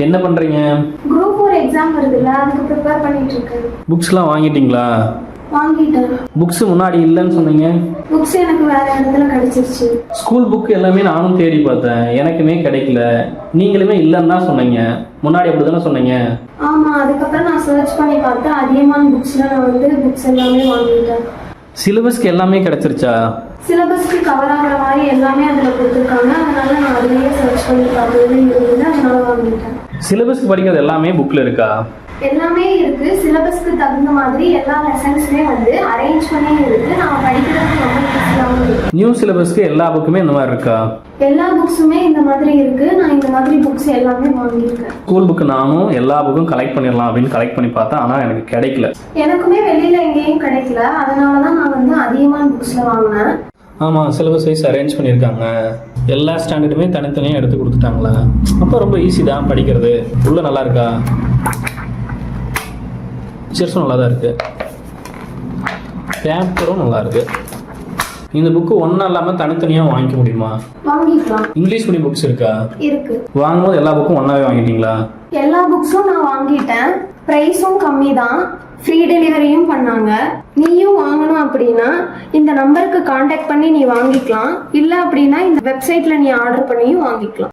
என்ன பண்ணுறீங்க group four exam வருதுல்ல அதுக்கு ப்ரிப்பேர் பண்ணிட்டு இருக்கேன் புக்ஸ்லாம் வாங்கிட்டீங்களா? வாங்கிட்டேன் புக்ஸ் முன்னாடி இல்லைன்னு சொன்னீங்க. புக்ஸ் எனக்கு வேற இடத்துல கிடைச்சிருச்சு. ஸ்கூல் புக் எல்லாமே நானும் தேடி பார்த்தேன். எனக்குமே கிடைக்கல. நீங்களுமே இல்லைன்னு தான் சொன்னீங்க. முன்னாடி அப்படி தானே சொன்னீங்க? ஆமா அதுக்கப்புறம் நான் சர்ச் பண்ணி பார்த்தேன். அதிகமான புக்ஸ்ல நான் வந்து புக்ஸ் எல்லாமே வாங்கிட்டேன். சிலபஸ்க்கு எல்லாமே கிடைச்சிருச்சா? சிலபஸ்க்கு கவர் ஆகிற மாதிரி எல்லாமே அதில் கொடுத்துருக்காங்க. அதனால நான் அதுலேயே சர்ச் பண்ணி பார்த்தது இருந்தது. சிலபஸ்க்கு படிக்கிறது எல்லாமே புக்கில் இருக்கா? எல்லாமே இருக்கு. சிலபஸ்க்கு தகுந்த மாதிரி எல்லா லெசன்ஸுமே வந்து அரேஞ்ச் பண்ணி இருக்கு. நான் படிக்கிறதுக்கு ரொம்ப ஈஸியாகவும் இருக்கு. நியூ சிலபஸ்க்கு எல்லா புக்குமே இந்த மாதிரி இருக்கா? எல்லா புக்ஸுமே இந்த மாதிரி இருக்கு. நான் இந்த மாதிரி புக்ஸ் எல்லாமே வாங்கியிருக்கேன். ஸ்கூல் புக்கு நானும் எல்லா புக்கும் கலெக்ட் பண்ணிடலாம் அப்படின்னு கலெக்ட் பண்ணி பார்த்தேன். ஆனால் எனக்கு கிடைக்கல. எனக்குமே வெளியில எங்கேயும் கிடைக்கல. அதனால தான் நான் வந்து அதிகமான புக்ஸ்ல வாங்கினேன். ஆமாம் சிலபஸ் வைஸ் அரேஞ்ச் பண்ணியிருக்காங்க. எல்லா ஸ்டாண்டர்டுமே தனித்தனியாக எடுத்து கொடுத்துட்டாங்களா? அப்போ ரொம்ப ஈஸி தான் படிக்கிறது. உள்ள நல்லா இருக்கா? பிக்சர்ஸும் நல்லா தான் இருக்குது பேப்பரும் நல்லா இருக்கு. இந்த புக்கு ஒன்றா இல்லாமல் தனித்தனியாக வாங்கிக்க முடியுமா? இங்கிலீஷ் மீடியம் புக்ஸ் இருக்கா? இருக்கு. வாங்கும்போது எல்லா புக்கும் ஒன்றாவே வாங்கிட்டீங்களா? எல்லா புக்ஸும் நான் வாங்கிட்டேன். ப்ரைஸும் கம்மி தான் ஃப்ரீ டெலிவரியும் பண்ணாங்க. நீயும் வாங்கணும் அப்படின்னா இந்த நம்பருக்கு காண்டாக்ட் பண்ணி நீ வாங்கிக்கலாம். இல்லை அப்படின்னா இந்த வெப்சைட்ல நீ ஆர்டர் பண்ணியும் வாங்கிக்கலாம்.